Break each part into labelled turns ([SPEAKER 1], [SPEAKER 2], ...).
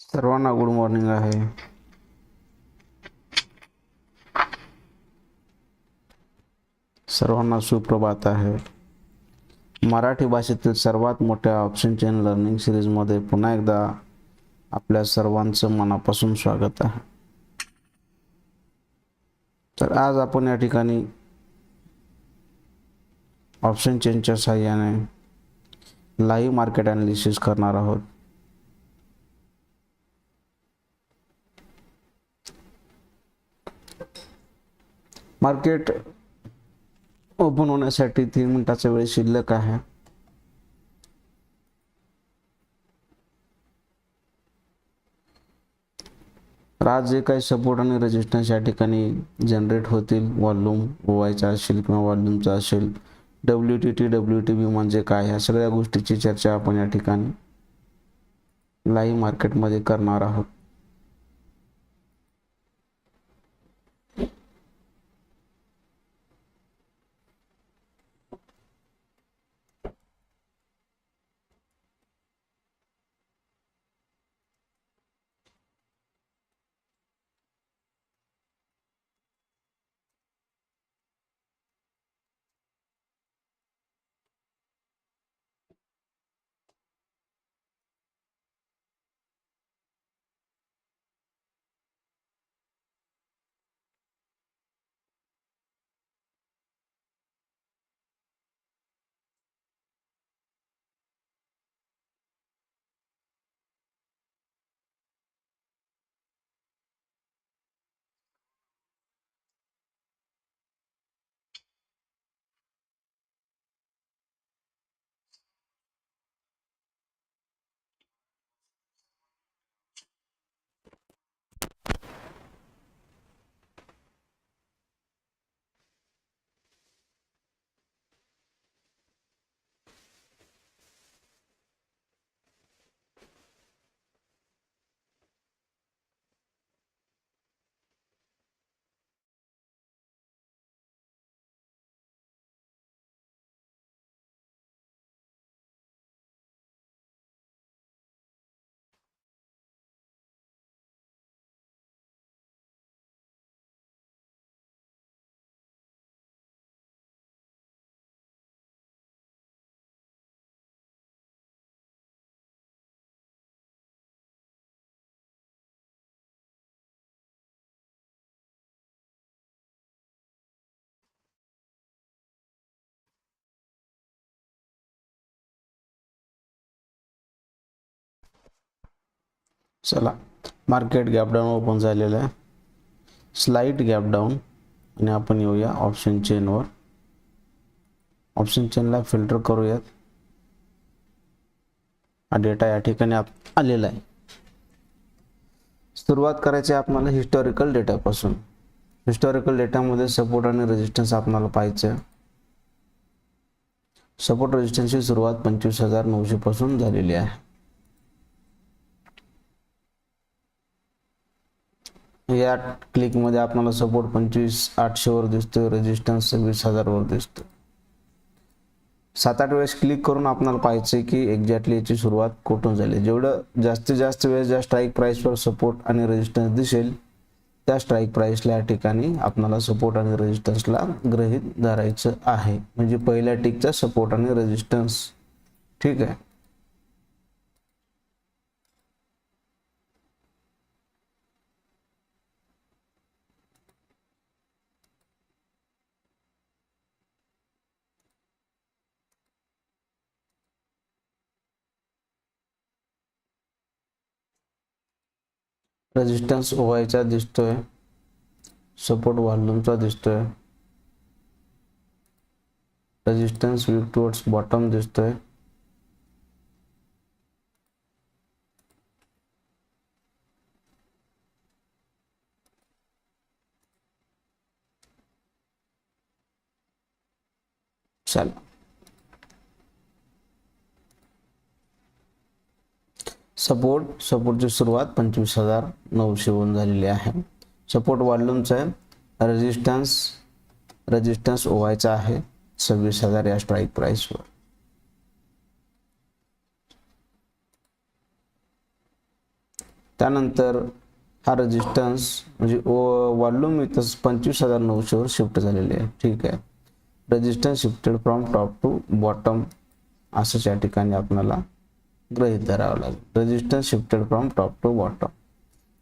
[SPEAKER 1] सर्वांना good morning आहे. सर्वांना सुप्रभात आहे. मराठी भाषेतील सर्वात मोठ्या ऑप्शन चेन लर्निंग सिरीजमध्ये पुन्हा एकदा आपल्या सर्वांचं मनापासून स्वागत आहे. तर आज आपण या ठिकाणी ऑप्शन चेनच्या सहाय्याने लाईव्ह मार्केट ॲनालिसिस करणार आहोत. मार्केट ओपन होण्यासाठी तीन मिनिटाचा वेळ शिल्लक आहे. आज जे काही सपोर्ट आणि रेजिस्टन्स या ठिकाणी जनरेट होतील. वॉल्यूम ओवायचा असेल किंवा वॉल्यूमचा असेल. W T T W T B म्हणजे काय ह्या सगळ्या गोष्टीची चर्चा आपण या ठिकाणी लाईव्ह मार्केटमध्ये करणार आहोत. चला. मार्केट गॅपडाऊन ओपन झालेलं आहे. स्लाईट गॅप डाऊन आणि आपण येऊया ऑप्शन चेनवर ऑप्शन चेनला फिल्टर करूयात. हा डेटा या ठिकाणी आप- आलेला आहे. सुरुवात करायची आहे आपल्याला हिस्टॉरिकल डेटापासून हिस्टॉरिकल डेटामध्ये सपोर्ट आणि रेजिस्टन्स आपल्याला पाहायचं आहे. सपोर्ट रेजिस्टन्सची सुरुवात पंचवीस हजार नऊशे पासून झालेली आहे. म्हणजे या क्लिकमध्ये आपल्याला सपोर्ट पंचवीस आठशेवर दिसतोय रेजिस्टन्स सव्वीस हजारवर दिसतोय. सात आठ वेळेस क्लिक करून आपल्याला पाहायचं की एक्झॅक्टली याची सुरुवात कुठून झाली. जेवढं जास्तीत जास्त वेळेस ज्या स्ट्राईक प्राईसवर सपोर्ट आणि रेजिस्टन्स दिसेल त्या स्ट्राईक प्राईसला या ठिकाणी आपल्याला सपोर्ट आणि रेजिस्टन्सला गृहीत धरायचं आहे. म्हणजे पहिल्या टिकचा सपोर्ट आणि रेजिस्टन्स ठीक आहे? रेजिस्टन्स ओवायचा दिसतोय. सपोर्ट व्हॉल्यूमचा दिसतोय. रेजिस्टन्स वीक टुवर्ड्स बॉटम दिसतोय. चला सपोर्ट सपोर्टची सुरुवात पंचवीस हजार नऊशेहून झालेली आहे. सपोर्ट वॉल्यूमचं आहे. रेजिस्टन्स रेजिस्टन्स ओवायचा आहे. सव्वीस हजार या स्ट्राईक प्राईसवर त्यानंतर हा रेजिस्टन्स म्हणजे वॉल्यूम इथं पंचवीस हजार नऊशेवर शिफ्ट झालेले आहे. ठीक आहे. Resistance shifted from top to bottom असंच या ठिकाणी आपल्याला गृहित धरावं लागेल. Resistance shifted from top to bottom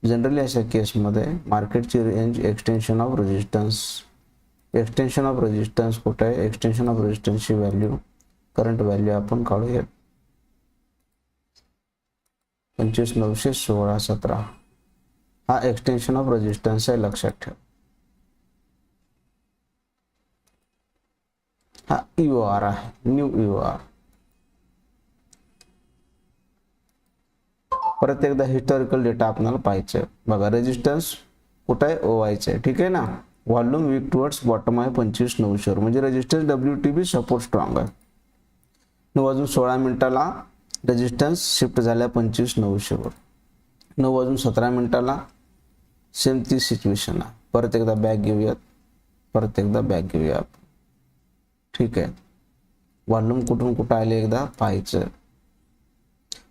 [SPEAKER 1] generally अशा केसमध्ये मार्केटची range extension of resistance extension of resistance कुठे? आहे एक्सटेन्शन ऑफ रेजिस्टन्सची व्हॅल्यू करंट व्हॅल्यू आपण काढूयात पंचवीस नऊशे सोळा सतरा. हा एक्सटेन्शन ऑफ रेजिस्टन्स आहे लक्षात ठेव. हा यू आर आहे न्यू यू आर परत एकदा हिस्टॉरिकल डेटा आपल्याला पाहायचं. आहे बघा रेजिस्टन्स कुठं आहे? ओ आहे ठीक आहे ना? व्हॉल्यूम वीक टुवर्ड्स बॉटम आहे पंचवीस नऊशेवर. म्हणजे resistance W T B support strong आहे. नऊ वाजून सोळा मिनिटाला रेजिस्टन्स शिफ्ट झाल्या पंचवीस नऊशेवर. नऊ वाजून सतरा मिनिटाला सेम ती सिच्युएशन आहे परत एकदा बॅग घेऊयात. परत एकदा बॅग घेऊया आपण ठीक आहे. व्हॉल्यूम कुठून कुठं आले एकदा? पाहायचं.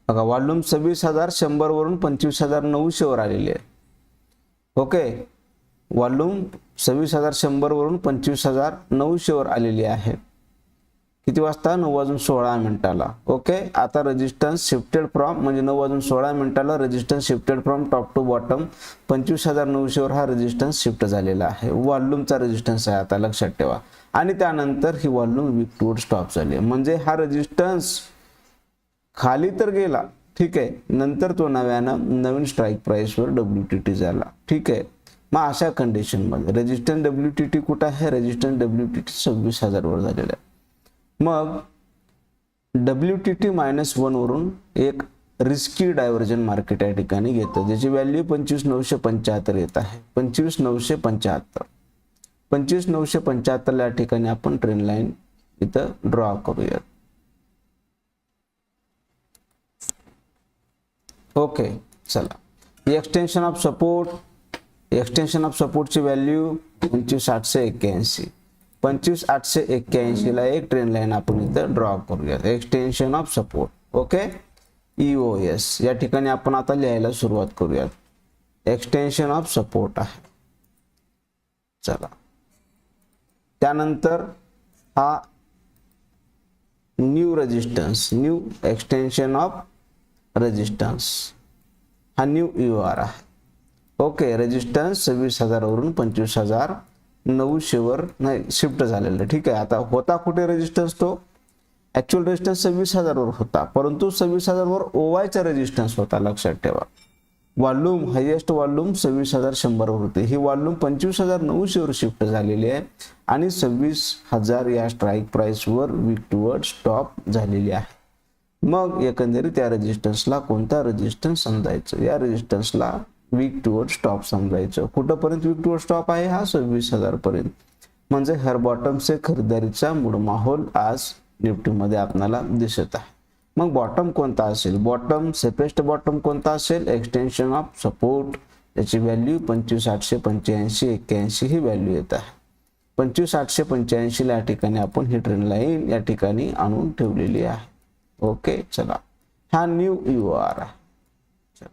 [SPEAKER 1] बघा वॉल्यूम सव्वीस हजार शंभरवरून पंचवीस हजार नऊशेवर आलेली आहे. ओके? वॉल्यूम सव्वीस हजार शंभरवरून पंचवीस हजार नऊशेवर आलेली आहे. किती वाजता? नऊ वाजून सोळा मिनिटाला. ओके? आता रजिस्टन्स शिफ्टेड फ्रॉम म्हणजे नऊ वाजून सोळा मिनिटाला resistance shifted from top to bottom पंचवीस हजार नऊशेवर हा रेजिस्टन्स शिफ्ट झालेला आहे. वॉल्यूमचा रेजिस्टन्स आहे आता लक्षात ठेवा. आणि त्यानंतर ही वॉल्यूम वीक टूवर स्टॉप झाली म्हणजे हा रेजिस्टन्स खाली तर गेला ठीक आहे. नंतर तो नव्यानं नवीन स्ट्राईक प्राईसवर डब्ल्यू टी टी झाला ठीक आहे. मग अशा कंडिशनमध्ये रेजिस्टन्स डब्ल्यू टी टी कुठं आहे? रेजिस्टन्स डब्ल्यू टी टी सव्वीस हजारवर झालेला आहे. मग डब्ल्यू टी टी मायनस वनवरून एक रिस्की डायव्हर्जन मार्केट या ठिकाणी घेतं ज्याची व्हॅल्यू पंचवीस नऊशे पंच्याहत्तर येत आहे. पंचवीस नऊशे पंच्याहत्तर. पंचवीस नऊशे पंच्याहत्तरला या ठिकाणी आपण ट्रेन लाईन इथं ड्रॉ करूयात. ओके चला. Extension of support extension of सपोर्टची value पंचवीस आठशे एक्क्याऐंशी. पंचवीस आठशे एक्क्याऐंशीला एक ट्रेन लाईन आपण इथं ड्रॉ करूयात. Extension of support okay? E O S या ठिकाणी आपण आता लिहायला सुरुवात करूयात. एक्सटेन्शन ऑफ सपोर्ट आहे. चला. त्यानंतर हा new resistance new extension of resistance हा न्यू यू आर आहे. ओके रेजिस्टन्स सव्वीस हजारावरून पंचवीस हजार नऊशेवर नाही शिफ्ट झालेलं. ठीक आहे आता होता कुठे रेजिस्टन्स तो? ॲक्च्युअल रेजिस्टन्स सव्वीस हजारवर होता परंतु सव्वीस हजारवर ओवायचा रेजिस्टन्स होता लक्षात ठेवा. वॉल्यूम हायेस्ट वॉल्यूम सव्वीस हजार शंभरवर होते. ही वॉल्यूम पंचवीस हजार नऊशेवर शिफ्ट झालेली आहे आणि सव्वीस हजार या स्ट्राईक प्राईसवर वीक टुवर्ड स्टॉप झालेली आहे. मग एकंदरीत या रेजिस्टन्सला कोणता रेजिस्टन्स समजायचं? या रेजिस्टन्सला वीक टुवर्ड स्टॉप समजायचं. कुठंपर्यंत वीक टुवर्ड स्टॉप आहे? हा सव्वीस हजार पर्यंत म्हणजे हर बॉटमचे खरेदीचा मूळ माहोल आज निफ्टीमध्ये आपल्याला दिसत आहे. मग बॉटम कोणता असेल? बॉटम सेफेस्ट बॉटम कोणता असेल? एक्सटेन्शन ऑफ सपोर्ट याची व्हॅल्यू पंचवीस आठशे पंच्याऐंशी एक्क्याऐंशी ही व्हॅल्यू येत आहे. पंचवीस आठशे पंच्याऐंशीला या ठिकाणी आपण ही ट्रेन लाईन या ठिकाणी आणून ठेवलेली आहे. ओके चला. हा न्यू यू आर आहे चला.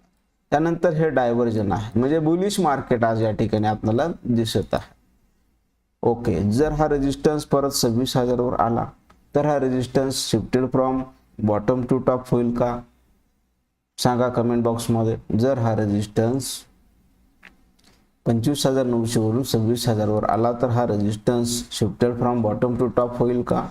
[SPEAKER 1] त्यानंतर हे डायव्हर्जन आहे. म्हणजे बुलिश मार्केट आज या ठिकाणी आपल्याला दिसत आहे. ओके जर हा रेजिस्टन्स परत सव्वीस हजारवर आला तर हा resistance shifted from bottom to top होईल का? सांगा कमेंट बॉक्समध्ये जर हा रेजिस्टन्स पंचवीस हजार नऊशेवरून सव्वीस हजारवर आला तर हा resistance shifted from bottom to top होईल का?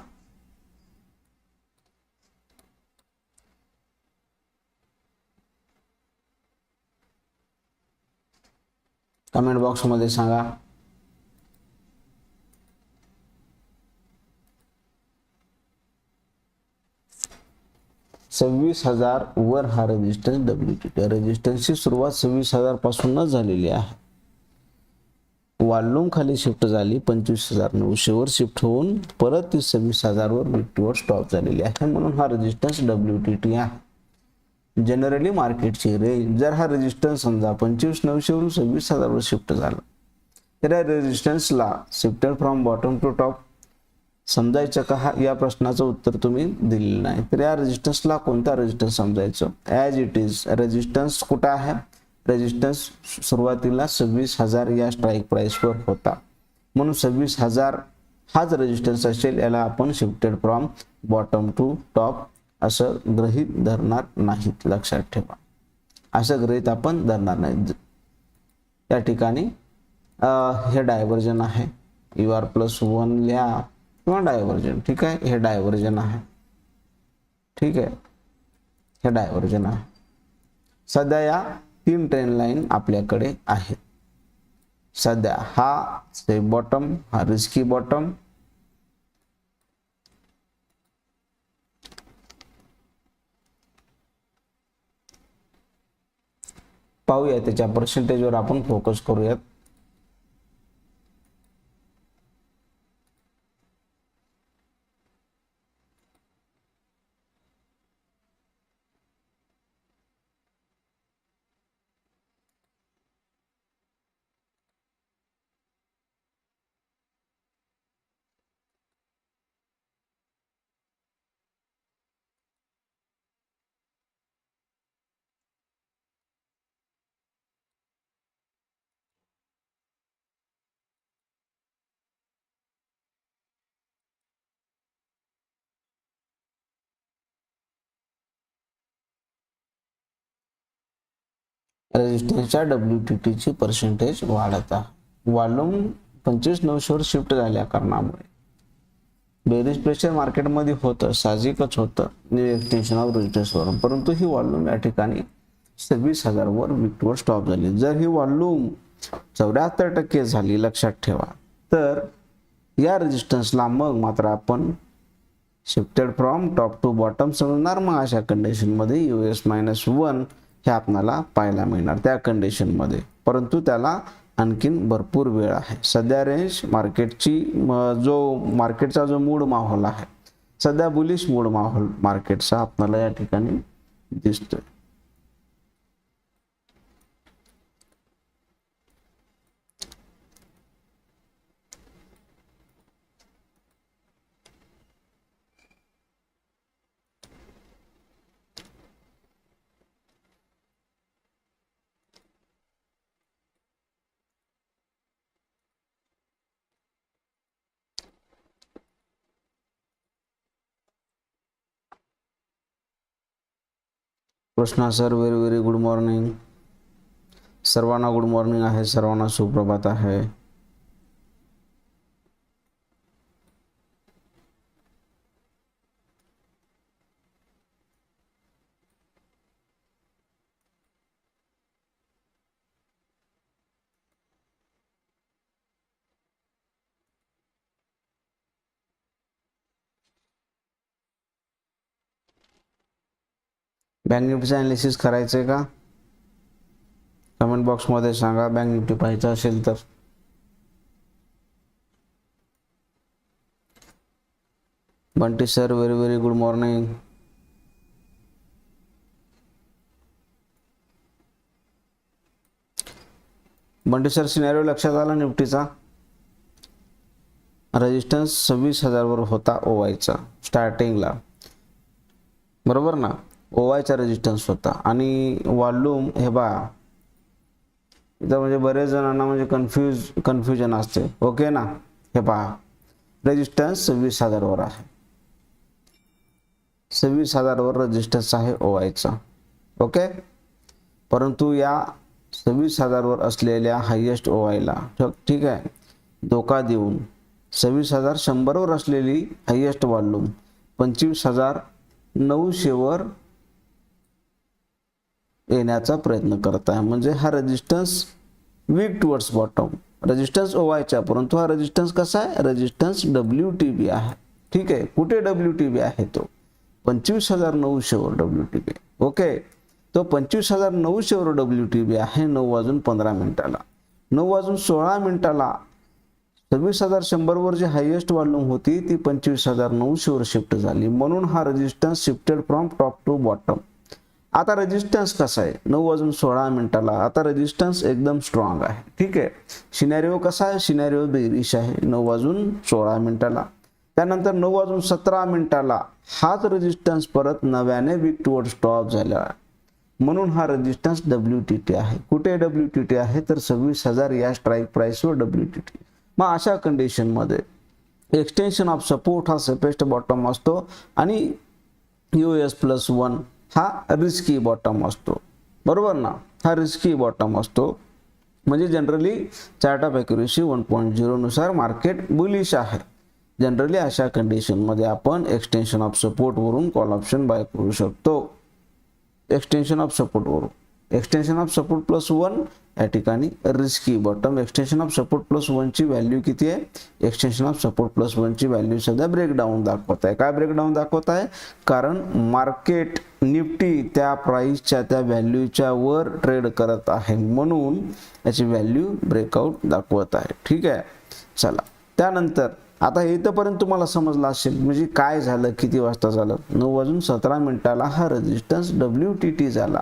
[SPEAKER 1] कमेंट बॉक्समध्ये सांगा. सव्वीस हजार वर हा रेजिस्टन्स डब्ल्यू टी टी रेजिस्टन्सची सुरुवात सव्वीस हजार पासूनच झालेली आहे. वाल्लूम खाली शिफ्ट झाली पंचवीस हजार नऊशेवर शिफ्ट होऊन परत ती सव्वीस हजारवर विक्टीवर स्टॉप झालेली आहे. म्हणून हा रेजिस्टन्स डब्ल्यू टी टी आहे. जनरली मार्केटची रेंज जर हा रेजिस्टन्स समजा पंचवीस नऊशेवरून सव्वीस हजारवर शिफ्ट झाला तर या रेजिस्टन्सला shifted from bottom to top समजायचं का? हा या प्रश्नाचं उत्तर तुम्ही दिलेलं नाही. तर या रेजिस्टन्सला कोणता रेजिस्टन्स समजायचं? ॲज इट इज रेजिस्टन्स कुठं आहे? रेजिस्टन्स सुरुवातीला सव्वीस हजार या स्ट्राईक प्राईसवर होता. म्हणून सव्वीस हजार हाच रेजिस्टन्स असेल याला आपण shifted from bottom to top असं गृहीत धरणार नाहीत लक्षात ठेवा. असं ग्रहित आपण धरणार नाही. या ठिकाणी हे डायव्हर्जन आहे. यू आर प्लस वन लिहा किंवा डायव्हर्जन ठीक आहे? हे डायव्हर्जन आहे. ठीक आहे? हे डायव्हर्जन आहे. सध्या या तीन ट्रेन लाईन आपल्याकडे आहेत. सध्या हा सेफ बॉटम हा रिस्की बॉटम पाहूया. त्याच्या पर्सेंटेजवर आपण फोकस करूयात. रेजिस्टन्सच्या डब्ल्यू टी टीची पर्सेंटेज वाढत. आहे वॉल्यूम पंचवीस नऊशेवर शिफ्ट झाल्या कारणामुळे. बेरीज प्रेशर मार्केटमध्ये होतं साहजिकच होतं न्यू एक्सटेन्शन ऑफ रेजिस्टन्सवरून परंतु ही वॉल्यूम या ठिकाणी सव्वीस हजारवर विकवर स्टॉप झाली. जर ही वॉल्यूम चौऱ्याहत्तर टक्के झाली लक्षात ठेवा. तर या रेजिस्टन्सला मग मात्र आपण shifted from top to bottom समजणार मग अशा कंडिशनमध्ये यू एस मायनस वन हे आपणाला पाहायला मिळणार त्या कंडिशनमध्ये परंतु त्याला आणखीन भरपूर वेळ आहे. सध्या रेंज मार्केटची जो मार्केटचा जो मूड माहोल आहे सध्या बुलिश मूड माहोल मार्केटचा आपल्याला या ठिकाणी दिसतोय. Krishna sir very very good morning. सर्वांना गुड मॉर्निंग आहे सर्वांना सुप्रभात आहे. बँक निफ्टीचं अनालिसिस करायचं आहे का कमेंट बॉक्समध्ये सांगा बँक निफ्टी पाहायचं असेल तर. Bunty sir very very good morning Bunty sir scenario लक्षात आला निफ्टीचा? रेजिस्टन्स सव्वीस हजारवर होता ओवायचा स्टार्टिंगला बरोबर ना? ओवायचा रेजिस्टन्स होता. आणि वॉल्यूम हे बा इथं म्हणजे बरेच जणांना म्हणजे कन्फ्यूज कन्फ्युजन असते. ओके ना? हे पहा. रेजिस्टन्स सव्वीस हजारवर आहे. सव्वीस हजारवर रेजिस्टन्स आहे ओवायचा. ओके परंतु या सव्वीस हजारवर असलेल्या हायेस्ट ओवायला ठीक आहे? धोका देऊन. सव्वीस हजार शंभरवर असलेली हायेस्ट वॉल्यूम पंचवीस हजार नऊशेवर येण्याचा प्रयत्न करत आहे म्हणजे हा resistance weak towards bottom resistance ओवायचा परंतु हा रेजिस्टन्स कसा आहे? रेजिस्टन्स डब्ल्यू टी बी आहे. ठीक आहे? कुठे डब्ल्यू टी बी आहे तो? पंचवीस हजार नऊशेवर डब्ल्यू टी बी ओके तो पंचवीस हजार नऊशेवर डब्ल्यू टी बी आहे नऊ वाजून पंधरा मिनिटाला. नऊ वाजून सोळा मिनिटाला. सव्वीस हजार शंभरवर जी हायेस्ट वॉल्यूम होती ती पंचवीस हजार नऊशेवर शिफ्ट झाली. म्हणून हा resistance shifted from top to bottom आता रेजिस्टन्स कसा आहे? नऊ वाजून सोळा मिनिटाला आता रेजिस्टन्स एकदम स्ट्रॉंग आहे. ठीक आहे? सिनॅरिओ कसा आहे? सिनॅरिओ बेरिश आहे. नऊ वाजून सोळा मिनिटाला. त्यानंतर नऊ वाजून सतरा मिनिटाला हाच रेजिस्टन्स परत नव्याने वीक टुवर्ड स्टॉप झाला. म्हणून हा रेजिस्टन्स डब्ल्यू टी टी आहे. कुठे डब्ल्यू टी टी आहे? तर सव्वीस हजार या स्ट्राईक प्राईसवर डब्ल्यू टी टी मग अशा कंडिशनमध्ये एक्सटेन्शन ऑफ सपोर्ट हा सेपेस्ट बॉटम असतो आणि यू एस प्लस वन हा रिस्की बॉटम असतो. बरोबर ना? हा रिस्की बॉटम असतो. म्हणजे generally chart of accuracy one point झिरोनुसार market bullish आहे. जनरली अशा कंडिशनमध्ये आपण एक्सटेन्शन ऑफ सपोर्टवरून कॉल ऑप्शन बाय करू शकतो. Extension of सपोर्टवरून extension of support plus one या ठिकाणी risky bottom extension of support plus वनची व्हॅल्यू किती आहे? एक्सटेन्शन ऑफ सपोर्ट प्लस वनची व्हॅल्यू सध्या ब्रेकडाऊन दाखवत आहे. काय ब्रेकडाऊन दाखवत आहे? कारण मार्केट निफ्टी त्या प्राईसच्या त्या व्हॅल्यूच्या वर ट्रेड करत आहे. म्हणून याची व्हॅल्यू ब्रेकआउट दाखवत आहे. ठीक आहे? चला. त्यानंतर आता इथंपर्यंत तुम्हाला समजलं असेल म्हणजे काय झालं किती वाजता झालं? नऊ वाजून सतरा मिनिटाला हा रेजिस्टन्स डब्ल्यू टी टी झाला.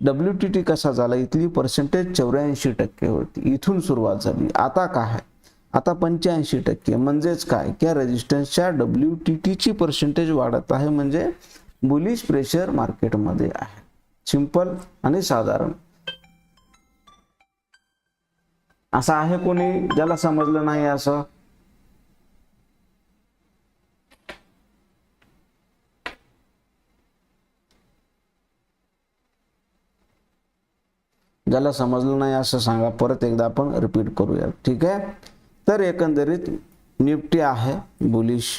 [SPEAKER 1] डब्ल्यू टी टी कसा झाला? इथली पर्सेंटेज चौऱ्याऐंशी टक्के होती. इथून सुरुवात झाली. आता काय? आता पंच्याऐंशी टक्के. म्हणजेच काय? की रेजिस्टन्सच्या डब्ल्यू टी टीची पर्सेंटेज वाढत आहे. म्हणजे बुलिश प्रेशर मार्केटमध्ये आहे. सिंपल आणि साधारण. असं आहे कोणी ज्याला समजलं नाही असं? ज्याला समजलं नाही असं सांगा. परत एकदा आपण रिपीट करूया. ठीक आहे? तर एकंदरीत निफ्टी आहे बुलिश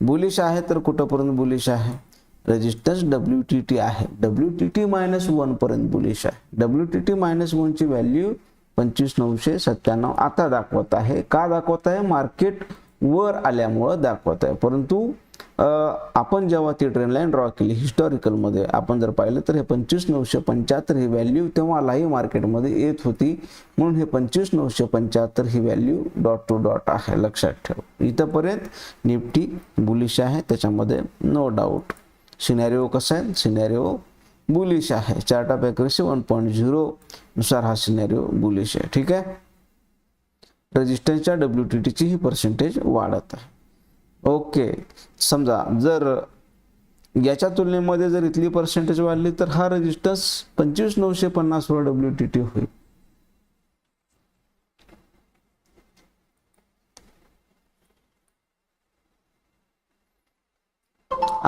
[SPEAKER 1] बुलिश आहे तर कुठंपर्यंत बुलिश आहे? रेजिस्टन्स डब्ल्यू टी टी आहे. W T T minus one पर्यंत बुलिश आहे. डब्ल्यू टी टी मायनस वनची व्हॅल्यू पंचवीस नऊशे सत्त्याण्णव आता दाखवत आहे. का दाखवत आहे? मार्केट वर आल्यामुळं दाखवत आहे. परंतु आपण जेव्हा ती ट्रेन लाईन ड्रॉ केली हिस्टॉरिकलमध्ये आपण जर पाहिलं तर हे पंचवीस नऊशे पंच्याहत्तर ही व्हॅल्यू तेव्हा लाईव्ह मार्केटमध्ये येत होती. म्हणून हे पंचवीस नऊशे पंच्याहत्तर ही व्हॅल्यू डॉट टू डॉट आहे. लक्षात ठेव. इथंपर्यंत निफ्टी बुलिश आहे. त्याच्यामध्ये नो डाऊट सिनॅरिओ कसा आहे? सिनॅरिओ बुलिश आहे. Chart of accuracy one point zero नुसार हा सिनॅरिओ बुलिश आहे. ठीक आहे? रेजिस्टन्सच्या डब्ल्यू टी टीची ही पर्सेंटेज वाढत आहे. ओके. समजा जर याच्या तुलनेमध्ये जर इथली पर्सेंटेज वाढली तर हा रेजिस्टन्स पंचवीस नऊशे पन्नासवर डब्ल्यू टी टी होईल.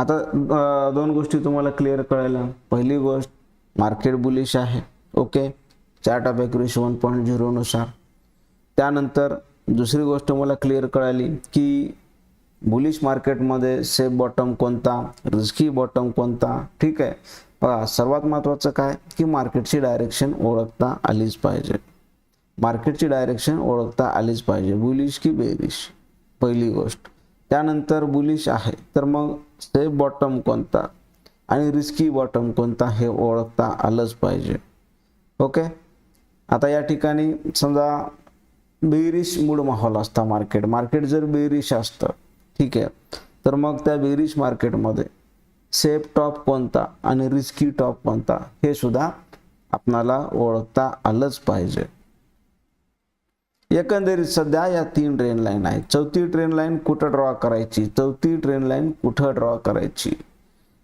[SPEAKER 1] आता दोन गोष्टी तुम्हाला क्लिअर कळायला. पहिली गोष्ट मार्केट बुलिश आहे. Okay chart of accuracy one point झिरोनुसार त्यानंतर दुसरी गोष्ट मला क्लिअर कळाली की बुलिश मार्केटमध्ये सेफ बॉटम कोणता? रिस्की बॉटम कोणता? ठीक आहे. बघा सर्वात महत्त्वाचं काय? की मार्केटची डायरेक्शन ओळखता आलीच पाहिजे. मार्केटची डायरेक्शन ओळखता आलीच पाहिजे. बुलिश की बेरिश पहिली गोष्ट. त्यानंतर बुलिश आहे. तर मग सेफ बॉटम कोणता? आणि रिस्की बॉटम कोणता हे ओळखता आलंच पाहिजे. ओके आता या ठिकाणी समजा बेरिश मूड माहोल असता मार्केट मार्केट जर बेरिश असतं ठीक आहे. तर मग त्या बेरिश मार्केटमध्ये सेफ टॉप कोणता आणि रिस्की टॉप कोणता हे सुद्धा आपणाला ओळखता आलंच पाहिजे. एकंदरीत सध्या या तीन ट्रेन लाईन आहेत. चौथी ट्रेन लाईन कुठं ड्रॉ करायची? चौथी ट्रेन लाईन कुठं ड्रॉ करायची?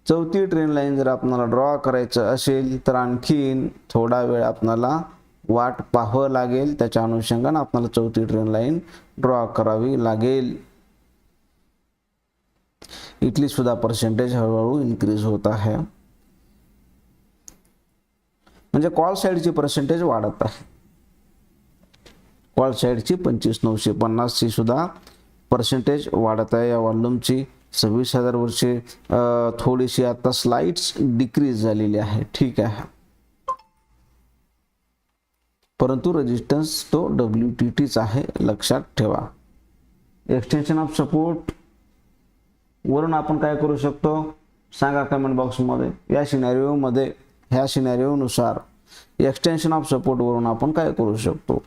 [SPEAKER 1] चौथी ट्रेन लाईन जर आपल्याला ड्रॉ करायचं असेल तर आणखीन थोडा वेळ आपणाला वाट पाहावं लागेल. त्याच्या अनुषंगानं आपल्याला चौथी ट्रेन लाईन ड्रॉ करावी लागेल. इथली सुद्धा पर्सेंटेज हळूहळू इन्क्रीज होत आहे. म्हणजे कॉल साईडची पर्सेंटेज वाढत आहे. कॉल साईडची पंचवीस नऊशे पन्नासची सुद्धा पर्सेंटेज वाढत आहे. या वॉल्यूमची सव्वीस हजार वर्षे थोडीशी आता स्लाइड्स डिक्रीज झालेली आहे. ठीक आहे. परंतु रेजिस्टन्स तो डब्ल्यू टी टीच आहे. लक्षात ठेवा. एक्सटेन्शन ऑफ सपोर्ट वरून आपण काय करू शकतो? सांगा कमेंट बॉक्समध्ये या सिनॅरिओमध्ये ह्या सिनॅरिओनुसार एक्सटेन्शन ऑफ सपोर्टवरून आपण काय करू शकतो?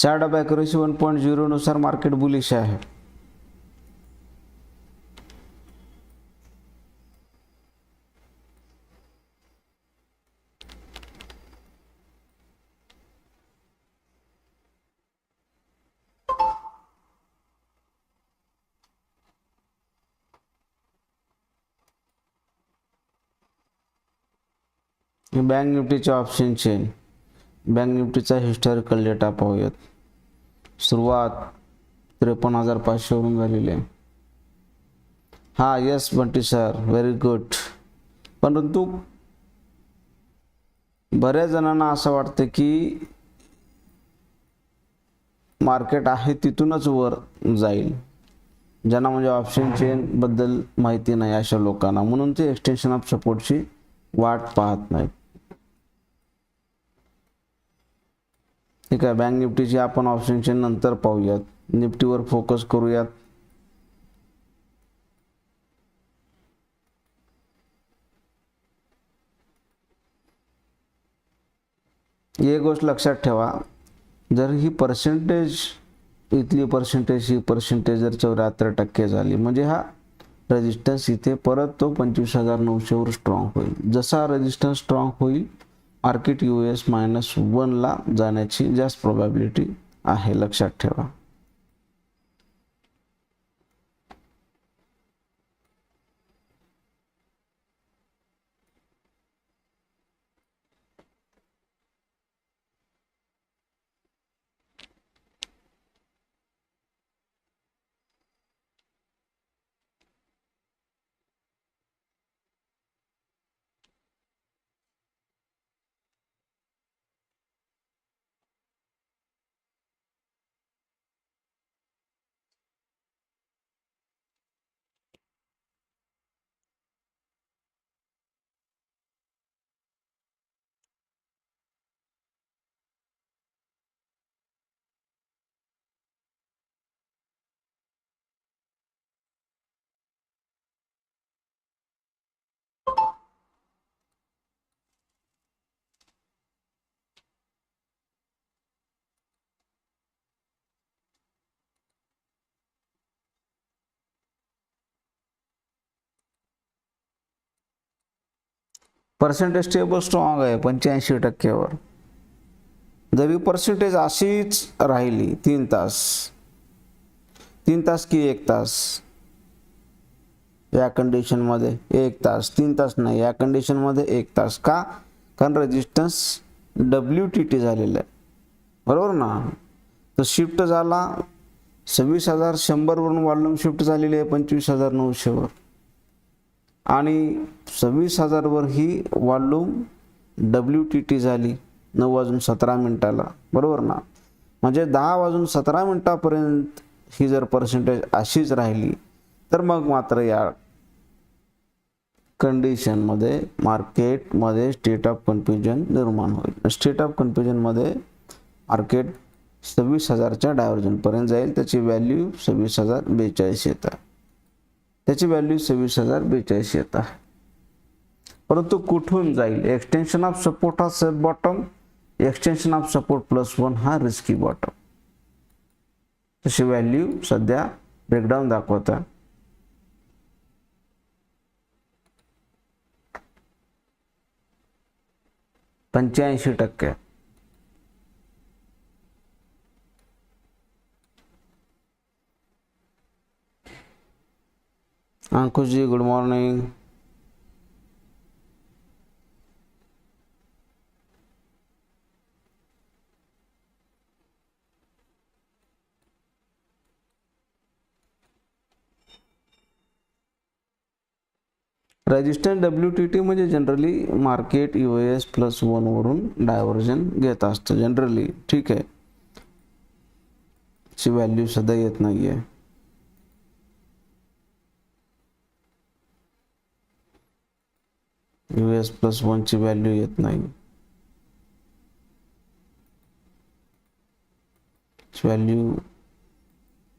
[SPEAKER 1] Chart of accuracy one point झिरोनुसार market bullish bank निफ्टीचे ऑप्शन चेन बँक निफ्टीचा हिस्टॉरिकल डेटा पाहूयात. सुरुवात त्रेपन्न हजार पाचशेवरून झालेली आहे. हा yes Bunty sir very good परंतु बऱ्याच जणांना असं वाटतं की मार्केट आहे तिथूनच वर जाईल. ज्यांना म्हणजे ऑप्शन चेन बद्दल माहिती नाही अशा लोकांना. म्हणून ते एक्सटेन्शन ऑफ सपोर्टची वाट पाहत नाहीत. ठीक आहे. बँक निफ्टीची ऑप्शन चेन नंतर पाहूयात. निफ्टीवर फोकस करूयात. एक गोष्ट लक्षात ठेवा. जर ही पर्सेंटेज इथली पर्सेंटेज ही पर्सेंटेज जर चौऱ्याहत्तर टक्के झाली हा रेजिस्टन्स इथे परत तो पंचवीस हज़ार नऊशेवर स्ट्रॉंग होईल. जसा रेजिस्टन्स स्ट्रॉंग होईल आर्किट यू एस मायनस वनला जाण्याची जास्त प्रोबॅबिलिटी आहे. लक्षात ठेवा. पर्सेंटेज टेबल स्ट्रॉंग आहे पंच्याऐंशी टक्क्यावर. जरी पर्सेंटेज अशीच राहिली तीन तास. तीन तास की एक तास? या कंडिशनमध्ये एक तास. तीन तास नाही या कंडिशनमध्ये एक तास. का? कारण रेजिस्टन्स डब्ल्यू टी टी झालेलं आहे. बरोबर ना? तर शिफ्ट झाला सव्वीस हजार शंभरवरून वॉल्यूम शिफ्ट झालेली आहे पंचवीस हजार नऊशेवर. आणि सव्वीस हजारवर ही वॉल्यूम डब्ल्यू टी टी झाली नऊ वाजून सतरा मिनटाला. बरोबर ना? म्हणजे दहा वाजून सतरा मिनटापर्यंत ही जर पर्सेंटेज अशीच राहिली तर मग मात्र या कंडिशनमध्ये मार्केटमध्ये स्टेट ऑफ कन्फ्युजन निर्माण होईल. स्टेट ऑफ कन्फ्युजनमध्ये मार्केट सव्वीस हजारच्या डायव्हर्जनपर्यंत जाईल त्याची व्हॅल्यू सव्वीस हजार बेचाळीस येतात त्याची व्हॅल्यू सव्वीस हजार बेचाळीस येत आहे. परंतु कुठून जाईल? एक्सटेन्शन ऑफ सपोर्ट हा safe bottom extension of support plus one हा रिस्की बॉटम तशी व्हॅल्यू सध्या ब्रेकडाऊन दाखवत आहे. पंच्याऐंशी टक्के. Ankush ji good morning. Resistance W T T म्हणजे generally market U S plus वनवरून diversion घेत असतं जनरली ठीक आहे ची सध्या येत नाही आहे यू एस प्लस वनची व्हॅल्यू येत नाही. व्हॅल्यू